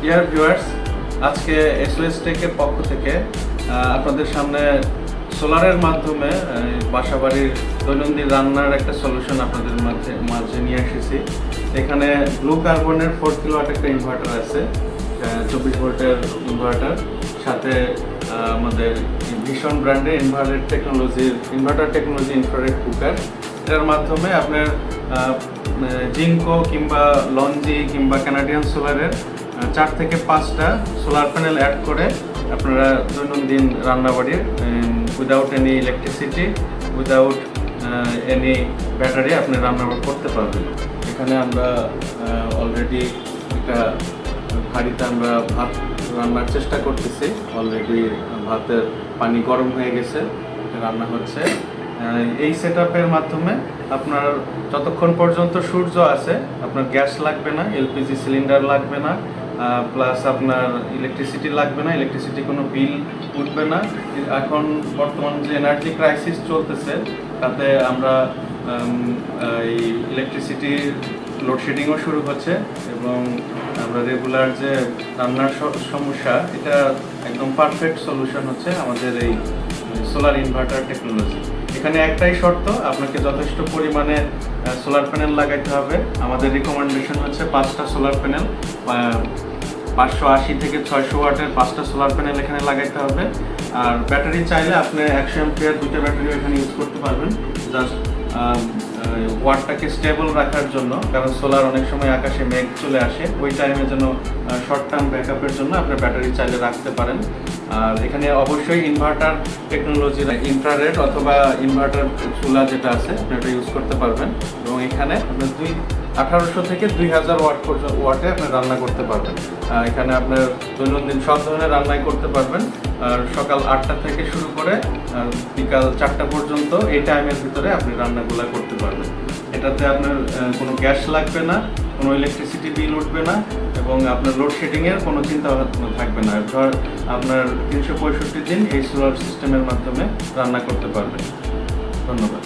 Deer viewers আজকে SOS টেকের পক্ষ থেকে আপনাদের সামনে সোলারের মাধ্যমে বাসাবাড়ির দৈনন্দিন রান্নার একটা সলিউশন আপনাদের মাঝে মাঝে নিয়ে এসেছি। এখানে ব্লু কার্বনের ফোর কিলোয়াট একটা ইনভার্টার আছে চব্বিশ ভোল্টের ইনভার্টার সাথে আমাদের ভীষণ ব্র্যান্ডের ইনভার্টার টেকনোলজির ইনভার্টার টেকনোলজি ইনফ্রারেড কুকার এটার মাধ্যমে আপনার জিঙ্কো কিংবা লঞ্জি কিংবা কানাডিয়ান সোলারের চার থেকে পাঁচটা সোলার প্যানেল অ্যাড করে আপনারা দৈনন্দিন রান্নাবাড়ির without any electricity without any battery আপনি রান্নাবাড়ি করতে পারবেন। এখানে আমরা অলরেডি একটা হাঁড়িতে আমরা ভাত রান্নার চেষ্টা করতেছি। অলরেডি ভাতের পানি গরম হয়ে গেছে, রান্না হচ্ছে। এই সেট মাধ্যমে আপনার যতক্ষণ পর্যন্ত সূর্য আছে, আপনার গ্যাস লাগবে না, এলপিজি সিলিন্ডার লাগবে না প্লাস আপনার ইলেকট্রিসিটি লাগবে না, ইলেকট্রিসিটি কোনো বিল উঠবে না। এখন বর্তমান যে এনার্জি ক্রাইসিস চলতেছে, তাতে আমরা এই ইলেকট্রিসিটি লোডশেডিংও শুরু হচ্ছে এবং আমরা রেগুলার যে রান্নার সমস্যা, এটা একদম পারফেক্ট সলিউশন হচ্ছে আমাদের এই সোলার ইনভার্টার টেকনোলজি এখানে একটাই শর্ত, আপনাকে যথেষ্ট পরিমাণে সোলার প্যানেল লাগাইতে হবে। আমাদের রিকমেন্ডেশন হচ্ছে পাঁচটা সোলার প্যানেল পাঁচশো আশি থেকে ছয়শো ওয়াটের পাঁচটা সোলার প্যানেল এখানে লাগাইতে হবে। আর ব্যাটারি চাইলে আপনি একশো এমপিয়ার দুটো ব্যাটারি এখানে ইউজ করতে পারবেন। জাস্ট ওয়াটটাকে স্টেবল রাখার জন্য, কারণ সোলার অনেক সময় আকাশে মেঘ চলে আসে। ওই টাইমে যেন শর্ট টার্ম ব্যাকআপের জন্য আপনার ব্যাটারি চাইলে রাখতে পারেন। আর এখানে অবশ্যই ইনভার্টার টেকনোলজির ইনফ্রারেড অথবা ইনভার্টার চুলা যেটা আছে সেটা ইউজ করতে পারবেন। এবং এখানে আপনার দুই আঠারোশো থেকে দুই হাজার ওয়াট পর্যন্ত ওয়াটে আপনি রান্না করতে পারবেন। এখানে আপনার দৈনন্দিন সব ধরনের রান্নাই করতে পারবেন। আর সকাল আটটা থেকে শুরু করে বিকাল চারটা পর্যন্ত এই টাইমের ভিতরে আপনি রান্নাগুলো করতে পারবেন। এটাতে আপনার কোনো গ্যাস লাগবে না, কোনো ইলেকট্রিসিটি বিল উঠবে না এবং আপনার লোডশেডিংয়ের কোনো চিন্তা থাকবে না। ধর, আপনার তিনশো পঁয়ষট্টি দিন এই সোলার সিস্টেমের মাধ্যমে রান্না করতে পারবেন। ধন্যবাদ।